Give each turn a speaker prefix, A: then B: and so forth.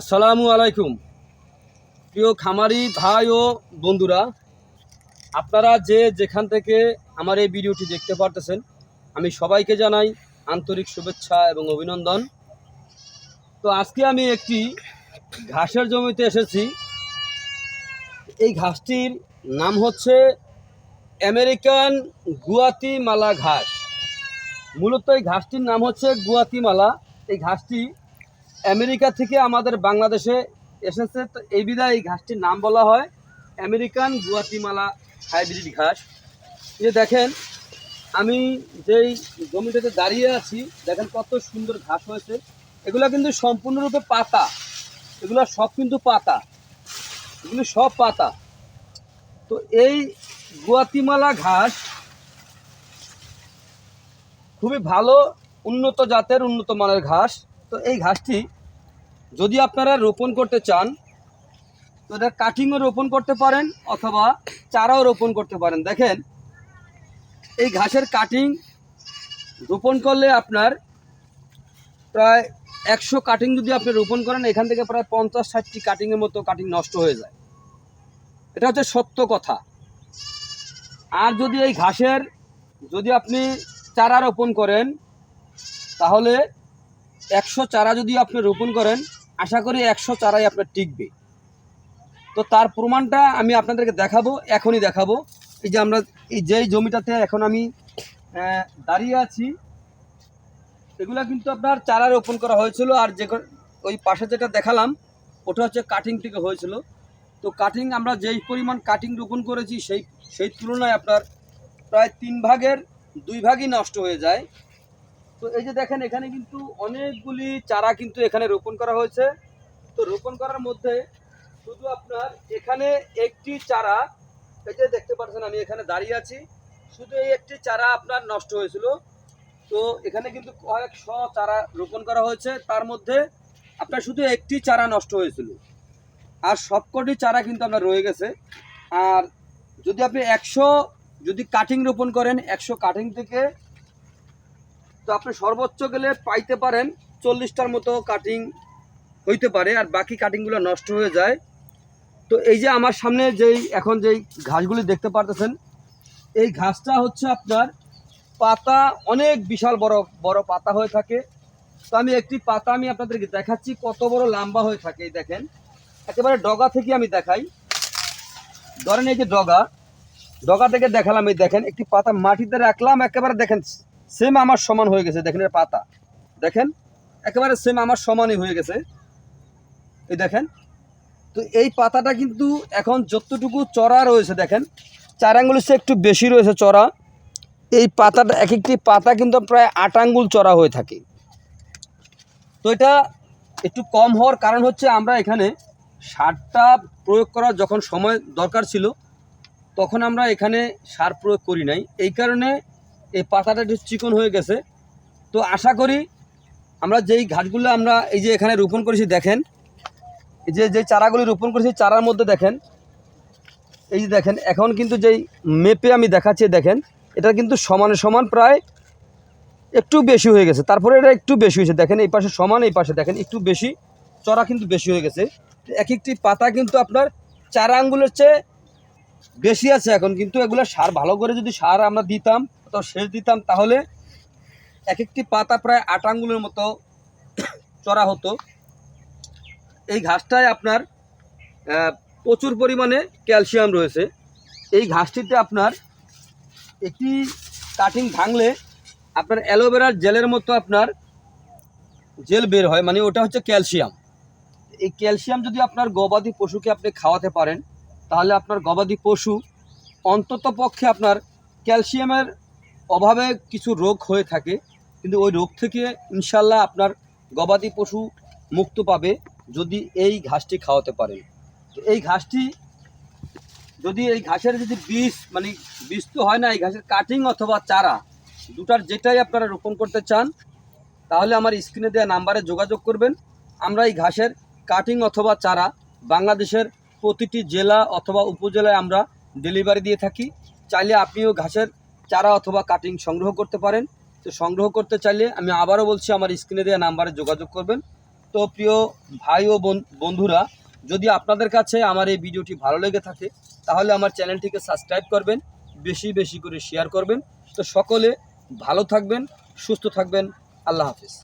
A: আসসালামু আলাইকুম। প্রিয় খামারি ভাই ও বন্ধুরা, আপনারা যে যেখান থেকে আমার এই ভিডিওটি দেখতে পারতেছেন, আমি সবাইকে জানাই আন্তরিক শুভেচ্ছা এবং অভিনন্দন। তো আজকে আমি একটি ঘাসের জমিতে এসেছি। এই ঘাসটির নাম হচ্ছে আমেরিকান গুয়াতিমালা ঘাস। মূলত এই ঘাসটির নাম হচ্ছে গুয়াতিমালা। এই ঘাসটি আমেরিকা থেকে আমাদের বাংলাদেশে এসেছে। তো এই বিধায় এই ঘাসটির নাম বলা হয় আমেরিকান গুয়াতিমালা হাইব্রিড ঘাস। যে দেখেন, আমি যেই জমিটাতে দাঁড়িয়ে আছি, দেখেন কত সুন্দর ঘাস হয়েছে। এগুলো কিন্তু সম্পূর্ণরূপে পাতা। এগুলো সব কিন্তু পাতা। এগুলো সব পাতা। তো এই গুয়াতিমালা ঘাস খুবই ভালো, উন্নত জাতের, উন্নত মানের ঘাস। তো এই ঘাসটি যদি আপনারা রোপণ করতে চান, তো এটা কাটিংও রোপণ করতে পারেন অথবা চারাও রোপণ করতে পারেন। দেখেন, এই ঘাসের কাটিং রোপণ করলে আপনার প্রায় একশো কাটিং যদি আপনি রোপণ করেন, এখান থেকে প্রায় পঞ্চাশ ষাটটি কাটিংয়ের মতো কাটিং নষ্ট হয়ে যায়। এটা হচ্ছে সত্য কথা। আর যদি এই ঘাসের যদি আপনি চারা রোপণ করেন, তাহলে একশো চারা যদি আপনি রোপণ করেন, আশা করি একশো চারাই আপনার টিকবে। তো তার প্রমাণটা আমি আপনাদেরকে দেখাবো, এখনই দেখাবো। এই যে আমরা, এই যেই জমিটাতে এখন আমি দাঁড়িয়ে আছি, এগুলা কিন্তু আপনার চারা রোপণ করা হয়েছিল, আর যে ওই পাশে যেটা দেখালাম, ওটা হচ্ছে কাটিং থেকে হয়েছিল। তো কাটিং আমরা যেই পরিমাণ কাটিং রোপণ করেছি, সেই সেই তুলনায় আপনার প্রায় তিন ভাগের দুই ভাগই নষ্ট হয়ে যায়। তো এই যে দেখেন, এখানে কিন্তু অনেকগুলি চারা কিন্তু এখানে রোপণ করা হয়েছে। তো রোপণ করার মধ্যে শুধু আপনার এখানে একটি চারা, এই যে দেখতে পাচ্ছেন আমি এখানে দাঁড়িয়ে আছি, শুধু এই একটি চারা আপনার নষ্ট হয়েছিল। তো এখানে কিন্তু কয়েকশ চারা রোপণ করা হয়েছে, তার মধ্যে আপনার শুধু একটি চারা নষ্ট হয়েছিল। আর সবকটি চারা কিন্তু আপনার রয়ে গেছে। আর যদি আপনি একশো যদি কাটিং রোপণ করেন, একশো কাটিং থেকে তো আপনি সর্বোচ্চ গেলে পাইতে পারেন চল্লিশটার মতো কাটিং হইতে পারে, আর বাকি কাটিংগুলো নষ্ট হয়ে যায়। তো এই যে আমার সামনে যেই, এখন যেই ঘাসগুলি দেখতে পারতেছেন, এই ঘাসটা হচ্ছে আপনার পাতা, অনেক বিশাল বড় বড় পাতা হয়ে থাকে। তো আমি একটি পাতা আমি আপনাদেরকে দেখাচ্ছি, কত বড় লম্বা হয়ে থাকে, এই দেখেন। একেবারে ডগা থেকে আমি দেখাই। ধরেন এই যে ডগা ডগা থেকে দেখালাম, এই দেখেন, একটি পাতা মাটিতে রাখলাম, একেবারে দেখেন সেম আমার সমান হয়ে গেছে, দেখেন এর পাতা। দেখেন, একেবারে সেম আমার সমানই হয়ে গেছে। এই দেখেন, তো এই পাতাটা কিন্তু এখন যতটুকু চড়া রয়েছে, দেখেন, চার আঙ্গুল সে একটু বেশি রয়েছে চড়া। এই পাতাটা এক একটি পাতা কিন্তু প্রায় আট আঙ্গুল চড়া হয়ে থাকে। তো এটা একটু কম হওয়ার কারণ হচ্ছে আমরা এখানে সারটা প্রয়োগ করার যখন সময় দরকার ছিল, তখন আমরা এখানে সার প্রয়োগ করি নাই। এই কারণে এই পাতাটা একটু চিকন হয়ে গেছে। তো আশা করি আমরা যেই ঘাসগুলো আমরা এই যে এখানে রোপণ করেছি দেখেন, এই যে যে চারাগুলি রোপণ করেছি চারার মধ্যে দেখেন, এই যে দেখেন, এখন কিন্তু যেই মেপে আমি দেখাচ্ছি দেখেন, এটা কিন্তু সমানে সমান প্রায় একটু বেশি হয়ে গেছে। তারপরে এটা একটু বেশি হয়েছে। দেখেন এই পাশে সমান, এই পাশে দেখেন একটু বেশি, চড়া কিন্তু বেশি হয়ে গেছে। এক একটি পাতা কিন্তু আপনার চারা আঙ্গুলের চেয়ে বেশি আছে এখন, কিন্তু এগুলো সার, ভালো করে যদি সার আমরা দিতাম তো সেচ দিতাম, তাহলে এক একটি পাতা প্রায় আট আঙ্গুলের মতো চড়া হতো। এই ঘাসটায় আপনার প্রচুর পরিমাণে ক্যালসিয়াম রয়েছে। এই ঘাসটিতে আপনার একটি কাটিং ভাঙলে আপনার অ্যালোভেরার জেলের মতো আপনার জেল বের হয় মানে ওটা হচ্ছে ক্যালসিয়াম। এই ক্যালসিয়াম যদি আপনার গবাদি পশুকে আপনি খাওয়াতে পারেন, তাহলে আপনার গবাদি পশু অন্তত পক্ষে আপনার ক্যালসিয়ামের অভাবে কিছু রোগ হয়ে থাকে, কিন্তু ওই রোগ থেকে ইনশাল্লাহ আপনার গবাদি পশু মুক্ত পাবে যদি এই ঘাসটি খাওয়াতে পারেন। তো এই ঘাসটি, যদি এই ঘাসের যদি বীজ মানে বীজ তো হয় না, এই ঘাসের কাটিং অথবা চারা, দুটার যেটাই আপনারা রোপণ করতে চান, তাহলে আমার স্ক্রিনে দেওয়া নাম্বারে যোগাযোগ করবেন। আমরা এই ঘাসের কাটিং অথবা চারা বাংলাদেশের প্রতিটি জেলা অথবা উপজেলায় আমরা ডেলিভারি দিয়ে থাকি। চাইলে আপনিও ঘাসের চারা অথবা কাটিং সংগ্রহ করতে পারেন। তো সংগ্রহ করতে চাইলে আমি আবারও বলছি, আমার স্ক্রিনে দেওয়া নাম্বারে যোগাযোগ করবেন। তো প্রিয় ভাই ও বোন- বন্ধুরা, যদি আপনাদের কাছে আমার এই ভিডিওটি ভালো লেগে থাকে, তাহলে আমার চ্যানেলটিকে সাবস্ক্রাইব করবেন, বেশি বেশি করে শেয়ার করবেন। তো সকলে ভালো থাকবেন, সুস্থ থাকবেন। আল্লাহ হাফিজ।